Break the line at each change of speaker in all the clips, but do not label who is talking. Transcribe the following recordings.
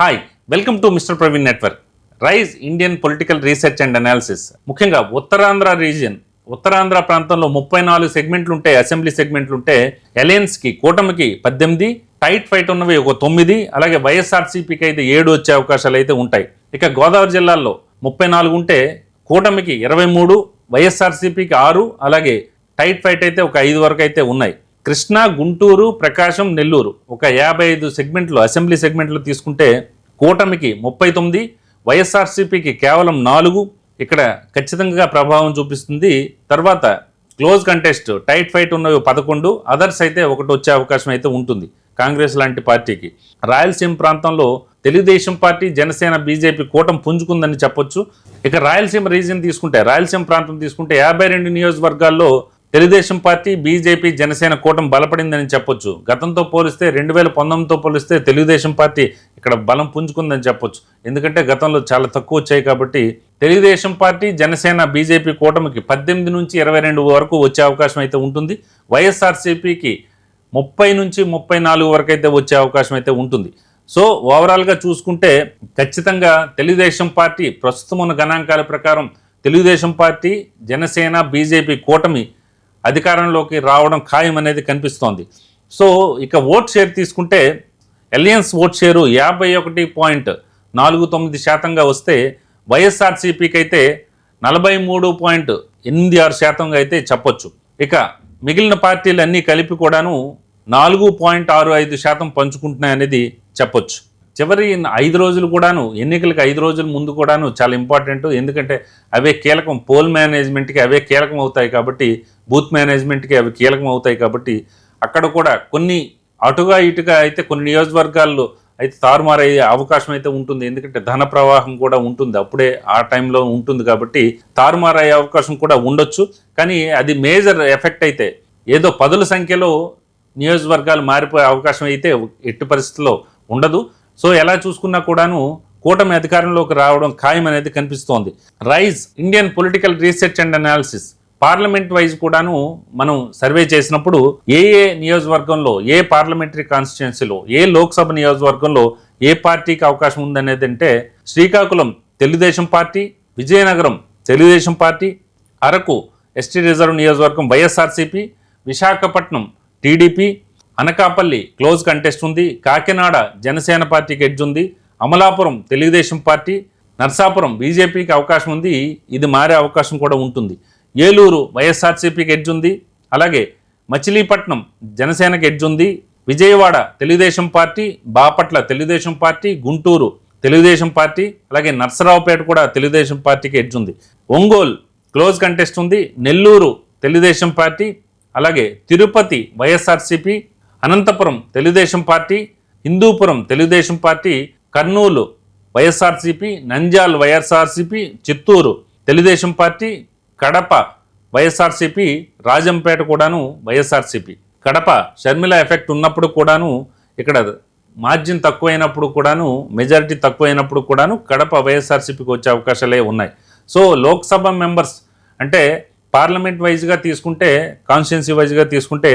Hi welcome to mister Praveen network Rise Indian Political Research and Analysis ముఖ్యంగా Uttarandhra region Uttarandhra ప్రాంతంలో ముప్పై నాలుగు సెగ్మెంట్లు ఉంటే అసెంబ్లీ సెగ్మెంట్లు ఉంటే అలయన్స్కి కూటమికి పద్దెనిమిది టైట్ ఫైట్ ఉన్నవి ఒక తొమ్మిది అలాగే వైఎస్ఆర్సీపీకి అయితే ఏడు వచ్చే అవకాశాలు అయితే ఉంటాయి. ఇక గోదావరి జిల్లాల్లో ముప్పై నాలుగు ఉంటే కూటమికి ఇరవై మూడు వైఎస్ఆర్సీపీకి ఆరు అలాగే టైట్ ఫైట్ అయితే ఒక ఐదు వరకు అయితే ఉన్నాయి. కృష్ణా గుంటూరు ప్రకాశం నెల్లూరు. ఒక యాభై ఐదు సెగ్మెంట్లు అసెంబ్లీ సెగ్మెంట్లు తీసుకుంటే కూటమికి ముప్పై తొమ్మిది వైఎస్ఆర్సీపీకి కేవలం నాలుగు. ఇక్కడ ఖచ్చితంగా ప్రభావం చూపిస్తుంది. తర్వాత క్లోజ్ కంటెస్ట్ టైట్ ఫైట్ ఉన్నవి పదకొండు అదర్స్ అయితే ఒకటి వచ్చే అవకాశం అయితే ఉంటుంది కాంగ్రెస్ లాంటి పార్టీకి. రాయలసీమ ప్రాంతంలో తెలుగుదేశం పార్టీ జనసేన బీజేపీ కూటం పుంజుకుందని చెప్పొచ్చు. ఇక రాయలసీమ రీజియన్ తీసుకుంటే రాయలసీమ ప్రాంతం తీసుకుంటే యాభై రెండు నియోజకవర్గాల్లో తెలుగుదేశం పార్టీ బీజేపీ జనసేన కూటమి బలపడిందని చెప్పొచ్చు. గతంతో పోలిస్తే రెండు వేల పంతొమ్మిదితో పోలిస్తే తెలుగుదేశం పార్టీ ఇక్కడ బలం పుంజుకుందని చెప్పొచ్చు. ఎందుకంటే గతంలో చాలా తక్కువ వచ్చాయి కాబట్టి తెలుగుదేశం పార్టీ జనసేన బీజేపీ కూటమికి పద్దెనిమిది నుంచి ఇరవై రెండు వరకు వచ్చే అవకాశం అయితే ఉంటుంది. వైఎస్ఆర్సీపీకి ముప్పై నుంచి ముప్పై నాలుగు వరకు అయితే వచ్చే అవకాశం అయితే ఉంటుంది. సో ఓవరాల్గా చూసుకుంటే ఖచ్చితంగా తెలుగుదేశం పార్టీ ప్రస్తుతం ఉన్న గణాంకాల ప్రకారం తెలుగుదేశం పార్టీ జనసేన బీజేపీ కూటమి అధికారంలోకి రావడం ఖాయం అనేది కనిపిస్తోంది. సో ఇక ఓట్ షేర్ తీసుకుంటే ఎలియన్స్ ఓట్ షేరు యాభై ఒకటి పాయింట్ నాలుగు తొమ్మిది శాతంగా వస్తే వైఎస్ఆర్సీపీకి అయితే నలభై మూడు పాయింట్ ఎనిమిది ఆరు శాతంగా అయితే చెప్పొచ్చు. ఇక మిగిలిన పార్టీలు అన్నీ కలిపి కూడాను నాలుగు పాయింట్ ఆరు ఐదు శాతం పంచుకుంటున్నాయనేది చెప్పొచ్చు. చివరి ఐదు రోజులు కూడాను ఎన్నికలకు ఐదు రోజుల ముందు కూడాను చాలా ఇంపార్టెంట్ ఎందుకంటే అవే కీలకం పోల్ మేనేజ్మెంట్కి అవే కీలకం అవుతాయి కాబట్టి బూత్ మేనేజ్మెంట్కి అవి కీలకం అవుతాయి కాబట్టి అక్కడ కూడా కొన్ని అటుగా ఇటుగా అయితే కొన్ని నియోజకవర్గాల్లో అయితే తారుమారయ్యే అవకాశం అయితే ఉంటుంది. ఎందుకంటే ధన ప్రవాహం కూడా ఉంటుంది. అప్పుడే ఆ టైంలో ఉంటుంది కాబట్టి తారుమారయ్యే అవకాశం కూడా ఉండొచ్చు. కానీ అది మేజర్ ఎఫెక్ట్ అయితే ఏదో పదుల సంఖ్యలో నియోజకవర్గాలు మారిపోయే అవకాశం అయితే ఎట్టి పరిస్థితుల్లో ఉండదు. సో ఎలా చూసుకున్నా కూడాను కూటమి అధికారంలోకి రావడం ఖాయం అనేది కనిపిస్తోంది. Rise Indian Political Research and Analysis parliament wise కూడాను మనం సర్వే చేసినప్పుడు ఏ ఏ నియోజకవర్గంలో ఏ పార్లమెంటరీ కాన్స్టిట్యున్సీలో ఏ లోక్సభ నియోజకవర్గంలో ఏ పార్టీకి అవకాశం ఉందనేది అంటే Srikakulam Telugu Desam party Vizianagaram Telugu Desam party Araku ST reserve నియోజకవర్గం YSRCP Visakhapatnam TDP Anakapalli close contest ఉంది. కాకినాడ జనసేన పార్టీకి ఎడ్జ్ ఉంది. అమలాపురం తెలుగుదేశం పార్టీ నర్సాపురం బీజేపీకి అవకాశం ఉంది. ఇది మారే అవకాశం కూడా ఉంటుంది. ఏలూరు వైఎస్ఆర్సీపీకి ఎడ్జ్ ఉంది. అలాగే మచిలీపట్నం జనసేనకి ఎడ్జ్ ఉంది. Vijayawada Telugu Desam party Bapatla Telugu Desam party Guntur Telugu Desam party అలాగే నర్సరావుపేట కూడా తెలుగుదేశం పార్టీకి ఎడ్జ్ ఉంది. ఒంగోలు క్లోజ్ కంటెస్ట్ ఉంది. నెల్లూరు తెలుగుదేశం పార్టీ అలాగే Tirupati YSRCP Anantapur Telugu Desam party Hindupur Telugu Desam party Kurnool YSRCP Nandyal YSRCP Chittoor Telugu Desam party Kadapa YSRCP Rajampet కూడాను YSRCP. Kadapa Sharmila effect ఉన్నప్పుడు కూడాను ఇక్కడ మార్జిన్ తక్కువైనప్పుడు కూడాను మెజారిటీ తక్కువైనప్పుడు కూడాను కడప వైఎస్ఆర్సీపీకి వచ్చే అవకాశాలే ఉన్నాయి. సో లోక్సభ మెంబర్స్ అంటే పార్లమెంట్ వైజ్గా తీసుకుంటే కాన్స్టిట్యున్సీ వైజ్గా తీసుకుంటే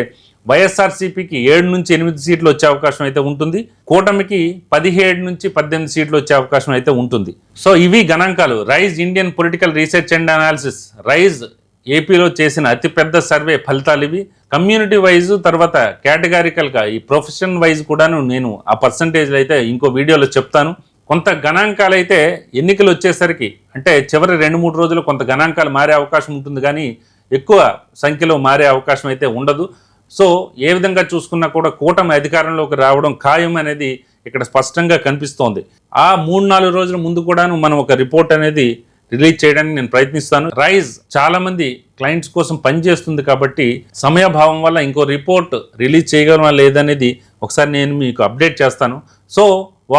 వైఎస్ఆర్సీపీకి ఏడు నుంచి ఎనిమిది సీట్లు వచ్చే అవకాశం అయితే ఉంటుంది. కూటమికి పదిహేడు నుంచి పద్దెనిమిది సీట్లు వచ్చే అవకాశం అయితే ఉంటుంది. సో ఇవి గణాంకాలు. Rise Indian Political Research and Analysis. Rise ఏపీలో చేసిన అతిపెద్ద సర్వే ఫలితాలు ఇవి. కమ్యూనిటీ వైజ్ తర్వాత కేటగారికల్గా ఈ ప్రొఫెషన్ వైజ్ కూడాను నేను ఆ పర్సంటేజ్లు అయితే ఇంకో వీడియోలో చెప్తాను. కొంత గణాంకాలు అయితే ఎన్నికలు వచ్చేసరికి అంటే చివరి రెండు మూడు రోజులు కొంత గణాంకాలు మారే అవకాశం ఉంటుంది కానీ ఎక్కువ సంఖ్యలో మారే అవకాశం అయితే ఉండదు. సో ఏ విధంగా చూసుకున్నా కూడా కూటమి అధికారంలోకి రావడం ఖాయం అనేది ఇక్కడ స్పష్టంగా కనిపిస్తోంది. ఆ మూడు నాలుగు రోజుల ముందు కూడాను మనం ఒక రిపోర్ట్ అనేది రిలీజ్ చేయడానికి నేను ప్రయత్నిస్తాను. రైజ్ చాలా మంది క్లయింట్స్ కోసం పనిచేస్తుంది కాబట్టి సమయభావం వల్ల ఇంకో రిపోర్ట్ రిలీజ్ చేయగలమా లేదనేది ఒకసారి నేను మీకు అప్డేట్ చేస్తాను. సో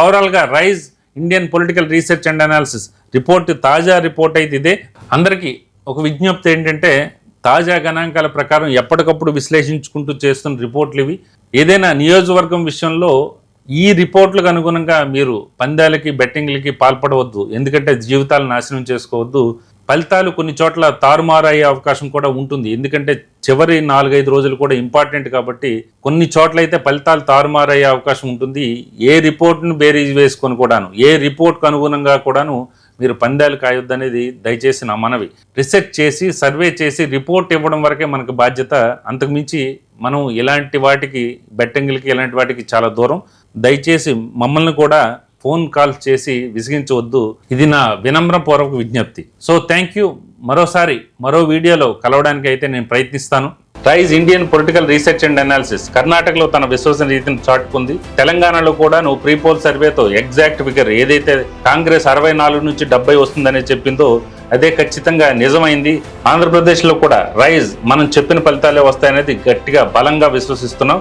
ఓవరాల్గా Rise Indian Political Research and Analysis report తాజా రిపోర్ట్ అయితే ఇదే. అందరికీ ఒక విజ్ఞప్తి ఏంటంటే తాజా గణాంకాల ప్రకారం ఎప్పటికప్పుడు విశ్లేషించుకుంటూ చేస్తున్న రిపోర్ట్లు ఇవి. ఏదైనా నియోజకవర్గం విషయంలో ఈ రిపోర్ట్లకు అనుగుణంగా మీరు పందాలకి బెట్టింగ్లకి పాల్పడవద్దు. ఎందుకంటే జీవితాలు నాశనం చేసుకోవద్దు. ఫలితాలు కొన్ని చోట్ల తారుమారయ్యే అవకాశం కూడా ఉంటుంది. ఎందుకంటే చివరి నాలుగైదు రోజులు కూడా ఇంపార్టెంట్ కాబట్టి కొన్ని చోట్ల అయితే ఫలితాలు తారుమారయ్యే అవకాశం ఉంటుంది. ఏ రిపోర్ట్ను బేరీజ్ వేసుకొని కూడాను ఏ రిపోర్ట్కు అనుగుణంగా కూడాను మీరు పందాలు కాయొద్దనేది దయచేసి నా మనవి. రీసెర్చ్ చేసి సర్వే చేసి రిపోర్ట్ ఇవ్వడం వరకే మనకు బాధ్యత. అంతకుమించి మనం ఇలాంటి వాటికి బెట్టింగ్లకి ఇలాంటి వాటికి చాలా దూరం. దయచేసి మమ్మల్ని కూడా ఫోన్ కాల్స్ చేసి విసిగించవద్దు. ఇది నా వినమ్రపూర్వక విజ్ఞప్తి. సో థ్యాంక్ యూ మరోసారి మరో వీడియోలో కలవడానికి అయితే నేను ప్రయత్నిస్తాను. Rise Indian Political Research and Analysis కర్ణాటకలో తన విశ్వసనీయతను చాటుకుంది. తెలంగాణలో కూడా నువ్వు ప్రీపోల్ సర్వేతో ఎగ్జాక్ట్ ఫిగర్ ఏదైతే కాంగ్రెస్ అరవై నాలుగు నుంచి డెబ్బై వస్తుందని చెప్పిందో అదే ఖచ్చితంగా నిజమైంది. ఆంధ్రప్రదేశ్లో కూడా రైజ్ మనం చెప్పిన ఫలితాలే వస్తాయనేది గట్టిగా బలంగా విశ్వసిస్తున్నాం.